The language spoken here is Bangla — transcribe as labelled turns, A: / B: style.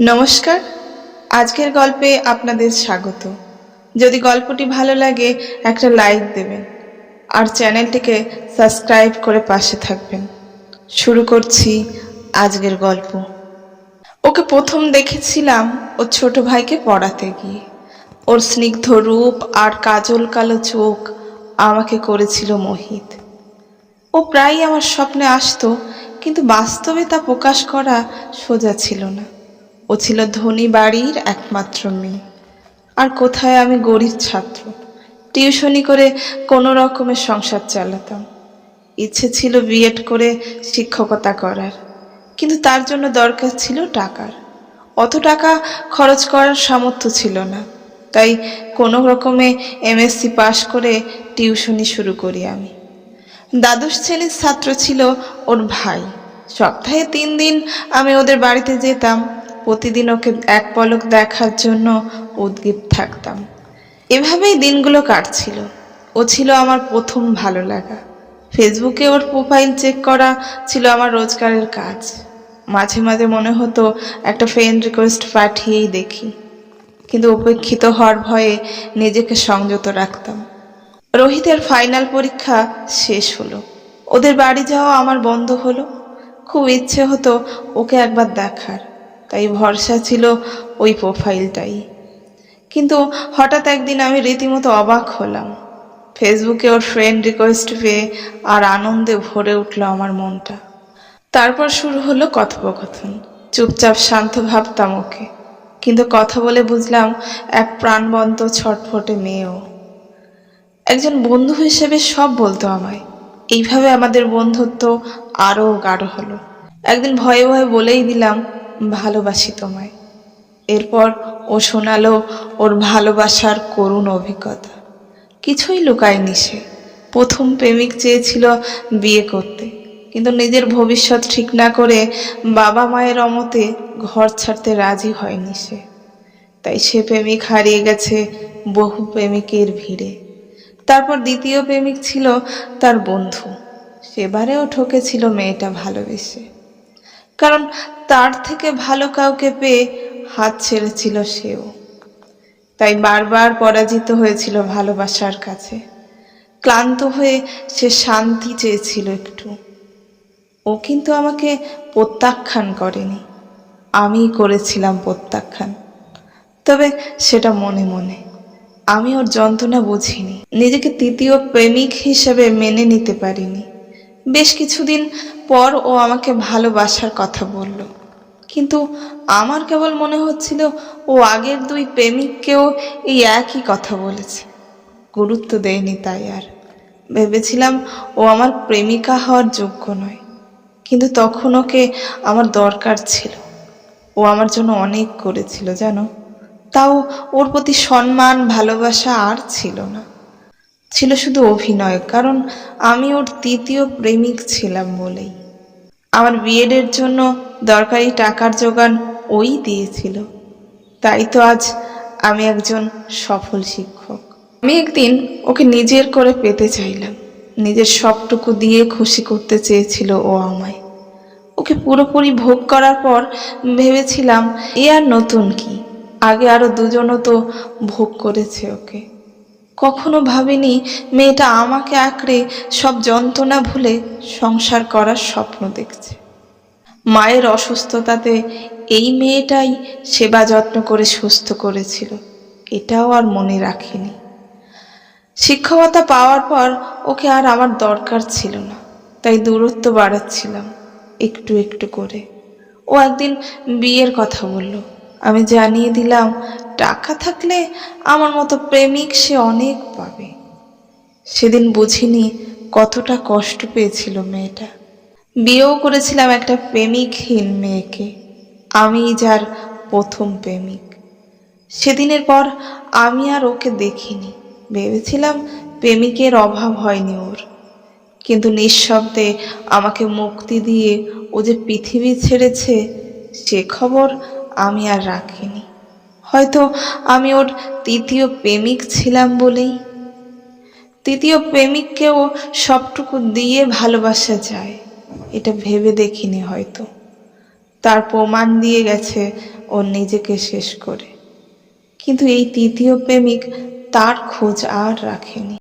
A: নমস্কার। আজকের গল্পে আপনাদের স্বাগত। যদি গল্পটি ভালো লাগে, একটা লাইক দেবেন। আর চ্যানেলটিকে সাবস্ক্রাইব করে পাশে থাকবেন। শুরু করছি আজকের গল্প। ওকে প্রথম দেখেছিলাম ওর ছোট ভাইকে পড়াতে গিয়ে। ওর স্নিগ্ধ রূপ আর কাজল কালো চোখ আমাকে করেছিল মোহিত। ও প্রায়ই আমার স্বপ্নে আসতো, কিন্তু বাস্তবে তা প্রকাশ করা সোজা ছিল না। ও ছিল ধনী বাড়ির একমাত্র মেয়ে। আর কোথায় আমি গরিব ছাত্র? টিউশনি করে কোনো রকমের সংসার চালাতাম। ইচ্ছে ছিল বিএড করে শিক্ষকতা করার। কিন্তু তার জন্য দরকার ছিল টাকার। অত টাকা খরচ করার সামর্থ্য ছিল না। তাই কোনো রকমে এমএসসি পাশ করে টিউশনি শুরু করি আমি। দ্বাদশ শ্রেণির ছাত্র ছিল ওর ভাই। সপ্তাহে তিন দিন আমি ওদের বাড়িতে যেতাম। প্রতিদিন ওকে এক পলক দেখার জন্য উদ্গীপ থাকতাম। এভাবেই দিনগুলো কাটছিল। ও ছিল আমার প্রথম ভালো লাগা। ফেসবুকে ওর প্রোফাইল চেক করা ছিল আমার রোজগারের কাজ। মাঝে মাঝে মনে হতো একটা ফ্রেন্ড রিকোয়েস্ট পাঠিয়েই দেখি। কিন্তু উপেক্ষিত হওয়ার ভয়ে নিজেকে সংযত রাখতাম। রোহিতের ফাইনাল পরীক্ষা শেষ হলো। ওদের বাড়ি যাওয়া আমার বন্ধ হলো। খুব ইচ্ছে হতো ওকে একবার দেখার। তাই ভরসা ছিল ওই প্রোফাইলটাই। কিন্তু হঠাৎ একদিন আমি রীতিমতো অবাক হলাম। ফেসবুকে ওর ফ্রেন্ড রিকোয়েস্ট পেয়ে আর আনন্দে ভরে উঠল আমার মনটা। তারপর শুরু হলো কথোপকথন। চুপচাপ শান্ত ভাবতাম ওকে। কিন্তু কথা বলে বুঝলাম এক প্রাণবন্ত ছটফটে মেয়েও। একজন বন্ধু হিসেবে সব বলতো আমায়। এইভাবে আমাদের বন্ধুত্ব আরও গাঢ় হলো। একদিন ভয়ে ভয়ে বলেই দিলাম ভালোবাসি তোমায়। এরপর ও শোনালো ওর ভালোবাসার করুণ অভিজ্ঞতা। কিছুই লুকায়নি সে। প্রথম প্রেমিক চেয়েছিল বিয়ে করতে। কিন্তু নিজের ভবিষ্যৎ ঠিক না করে বাবা মায়ের অমতে ঘর ছাড়তে রাজি হয়নি সে। তাই সে প্রেমিক হারিয়ে গেছে বহু প্রেমিকের ভিড়ে। তারপর দ্বিতীয় প্রেমিক ছিল তার বন্ধু। সেবারেও ঠকেছিল মেয়েটা ভালোবেসে। কারণ তার থেকে ভালো কাউকে পেয়ে হাত ছেড়েছিল সেও। তাই বারবার পরাজিত হয়েছিল ভালোবাসার কাছে। ক্লান্ত হয়ে সে শান্তি চেয়েছিল একটু। ও কিন্তু আমাকে প্রত্যাখ্যান করেনি। আমি করেছিলাম প্রত্যাখ্যান। তবে সেটা মনে মনে। আমি ওর যন্ত্রণা বুঝিনি। নিজেকে তৃতীয় প্রেমিক হিসেবে মেনে নিতে পারিনি। বেশ কিছুদিন পর ও আমাকে ভালোবাসার কথা বলল। কিন্তু আমার কেবল মনে হচ্ছিল ও আগের দুই প্রেমিককেও এই একই কথা বলেছে। গুরুত্ব দেয়নি তাই আর। ভেবেছিলাম ও আমার প্রেমিকা হওয়ার যোগ্য নয়। কিন্তু তখন ওকে আমার দরকার ছিল। ও আমার জন্য অনেক করেছিল, জানো? তাও ওর প্রতি সম্মান, ভালোবাসা আর ছিল না। ছিল শুধু অভিনয়, কারণ আমি ওর তৃতীয় প্রেমিক ছিলাম বলেই। আমার বিএডের জন্য দরকারি টাকার যোগান ওই দিয়েছিল। তাই তো আজ আমি একজন সফল শিক্ষক। আমি একদিন ওকে নিজের করে পেতে চাইলাম। নিজের সবটুকু দিয়ে খুশি করতে চেয়েছিল ও আমায়। ওকে পুরোপুরি ভোগ করার পর ভেবেছিলাম, এ আর নতুন কি? আগে আরও দুজনও তো ভোগ করেছে ওকে। কখনো ভাবিনি মেয়েটা আমাকে আঁকড়ে সব যন্ত্রণা ভুলে সংসার করার স্বপ্ন দেখছে। মায়ের অসুস্থতাতে এই মেয়েটাই সেবা যত্ন করে সুস্থ করেছিল, এটাও আর মনে রাখিনি। শিক্ষকতা পাওয়ার পর ওকে আর আমার দরকার ছিল না, তাই দূরত্ব বাড়াচ্ছিলাম একটু একটু করে। ও একদিন বিয়ের কথা বলল, আমি জানিয়ে দিলাম টাকা থাকলে আমার মতো প্রেমিক সে অনেক পাবে। সেদিন বুঝিনি কতটা কষ্ট পেয়েছিল মেয়েটা। বিয়েও করেছিলাম একটা প্রেমিকহীন মেয়েকে, আমি যার প্রথম প্রেমিক। সেদিনের পর আমি আর ওকে দেখিনি, ভেবেছিলাম প্রেমিকের অভাব হয়নি ওর। কিন্তু নিঃশব্দে আমাকে মুক্তি দিয়ে ও যে পৃথিবী ছেড়েছে, সে খবর আমি আর রাখিনি। হয়তো আমি ওর তৃতীয় প্রেমিক ছিলাম বলেই। তৃতীয় প্রেমিককেও সবটুকু দিয়ে ভালোবাসা যায়, এটা ভেবে দেখিনি হয়তো। তার প্রমাণ দিয়ে গেছে ওর নিজেকে শেষ করে। কিন্তু এই তৃতীয় প্রেমিক তার খোঁজ আর রাখেনি।